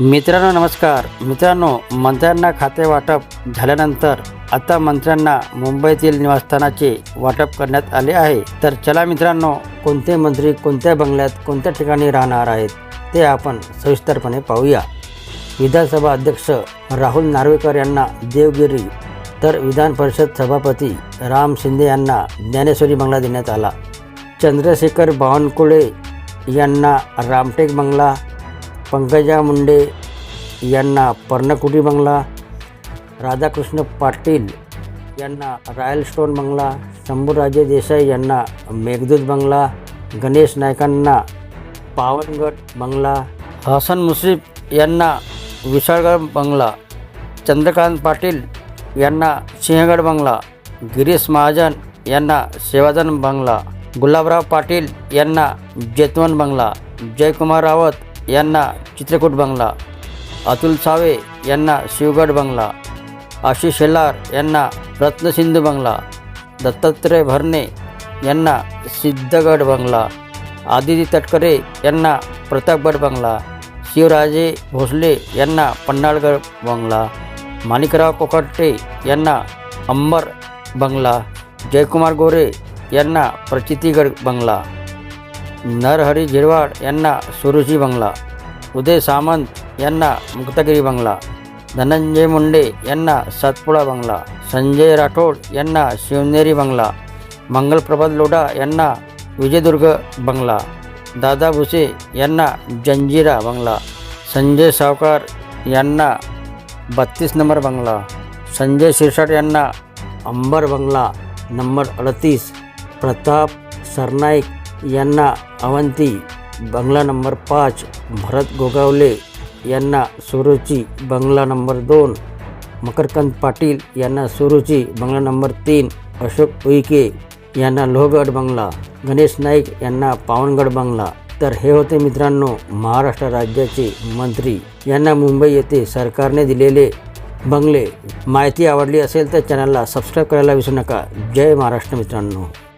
मित्रांनो नमस्कार. मित्रांनो मंत्र्यांना खाते वाटप झाल्यानंतर आता मंत्र्यांना मुंबईतील निवासस्थानाचे वाटप करण्यात आले आहे. तर चला मित्रांनो कोणते मंत्री कोणत्या बंगल्यात कोणत्या ठिकाणी राहणार आहेत ते आपण सविस्तरपणे पाहूया. विधानसभा अध्यक्ष राहुल नार्वेकर यांना देवगिरी तर विधान परिषद सभापती राम शिंदे यांना ज्ञानेश्वरी बंगला देण्यात आला. चंद्रशेखर बावनकुळे यांना रामटेक बंगला पंकजा मुंडे यांना पर्णकुटी बंगला राधाकृष्ण पाटील यांना रॉयल स्टोन बंगला शंभूराजे देसाई यांना मेघदूत बंगला गणेश नायकांना पावनगड बंगला हसन मुश्रीफ यांना विशाळगड बंगला चंद्रकांत पाटील यांना सिंहगड बंगला गिरीश महाजन यांना सेवाधन बंगला गुलाबराव पाटील यांना जेतवन बंगला जयकुमार रावत यांना चित्रकूट बंगला. अतुल सावे यांना शिवगड बंगला. आशिष शेलार यांना रत्नसिंधू बंगला. दत्तात्रय भरणे यांना सिद्धगड बंगला. आदिती तटकरे यांना प्रतापगड बंगला. शिवराजे भोसले यांना पन्हाळगड बंगला. माणिकराव कोकाटे यांना अंबर बंगला. जयकुमार गोरे यांना प्रचितीगड बंगला. नरहरी झिरवाड यांना सुरुजी बंगला. उदय सामंत यांना मुक्तागिरी बंगला. धनंजय मुंडे यांना सातपुडा बंगला. संजय राठोड यांना शिवनेरी बंगला. मंगलप्रभात लोढा यांना विजयदुर्ग बंगला. दादा भुसे यांना जंजिरा बंगला. संजय सावकार यांना बत्तीस नंबर बंगला. संजय शिरसाट यांना अंबर बंगला नंबर अडतीस. प्रताप सरनाईक यांना अवंती. बंगला नंबर पाच भरत गोगावले यांना सुरुची बंगला नंबर दोन मकरकंद पाटील यांना सुरुची बंगला नंबर तीन अशोक उईके यांना लोहगड बंगला गणेश नाईक यांना पावनगड बंगला. तर हे होते मित्रांनो महाराष्ट्र राज्याचे मंत्री. यांना मुंबई येथे सरकारने दिलेले बंगले. माहिती आवडली असेल तर चॅनलला सबस्क्राईब करायला विसरू नका. जय महाराष्ट्र मित्रांनो.